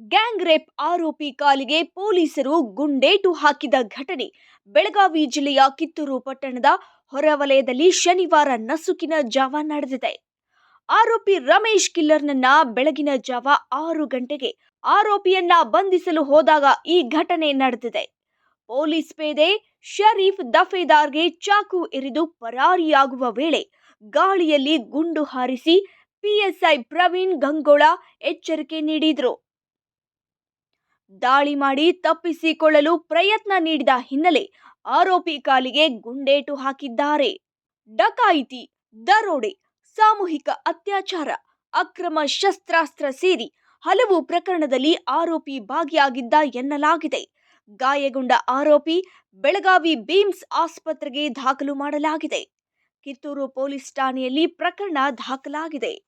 Gang rape ಆರೋಪಿ ಕಾಲಿಗೆ ಪೊಲೀಸರು ಗುಂಡೇಟು ಹಾಕಿದ ಘಟನೆ. ಬೆಳಗಾವಿ ಜಿಲ್ಲೆಯ ಕಿತ್ತೂರು ಪಟ್ಟಣದ ಹೊರವಲಯದಲ್ಲಿ ಶನಿವಾರ ನಸುಕಿನ ಜಾವ ನಡೆದಿದೆ. ಆರೋಪಿ ರಮೇಶ್ ಕಿಲ್ಲರ್ನನ್ನ ಬೆಳಗಿನ ಜಾವ ಆರು ಗಂಟೆಗೆ ಆರೋಪಿಯನ್ನ ಬಂಧಿಸಲು ಹೋದಾಗ ಈ ಘಟನೆ ನಡೆದಿದೆ. ಪೊಲೀಸ್ ಪೇದೆ ಶರೀಫ್ ದಫೇದಾರ್ಗೆ ಚಾಕು ಇರಿದು ಪರಾರಿಯಾಗುವ ವೇಳೆ ಗಾಳಿಯಲ್ಲಿ ಗುಂಡು ಹಾರಿಸಿ ಪಿಎಸ್ಐ ಪ್ರವೀಣ್ ಗಂಗೋಳ ಎಚ್ಚರಿಕೆ ನೀಡಿದರು. ದಾಳಿ ಮಾಡಿ ತಪ್ಪಿಸಿಕೊಳ್ಳಲು ಪ್ರಯತ್ನ ನೀಡಿದ ಹಿನ್ನೆಲೆ ಆರೋಪಿ ಕಾಲಿಗೆ ಗುಂಡೇಟು ಹಾಕಿದ್ದಾರೆ. ಡಕಾಯಿತಿ, ದರೋಡೆ, ಸಾಮೂಹಿಕ ಅತ್ಯಾಚಾರ, ಅಕ್ರಮ ಶಸ್ತ್ರಾಸ್ತ್ರ ಸೇರಿ ಹಲವು ಪ್ರಕರಣದಲ್ಲಿ ಆರೋಪಿ ಭಾಗಿಯಾಗಿದ್ದ ಎನ್ನಲಾಗಿದೆ. ಗಾಯಗೊಂಡ ಆರೋಪಿ ಬೆಳಗಾವಿ ಬೀಮ್ಸ್ ಆಸ್ಪತ್ರೆಗೆ ದಾಖಲು ಮಾಡಲಾಗಿದೆ. ಕಿತ್ತೂರು ಪೊಲೀಸ್ ಠಾಣೆಯಲ್ಲಿ ಪ್ರಕರಣ ದಾಖಲಾಗಿದೆ.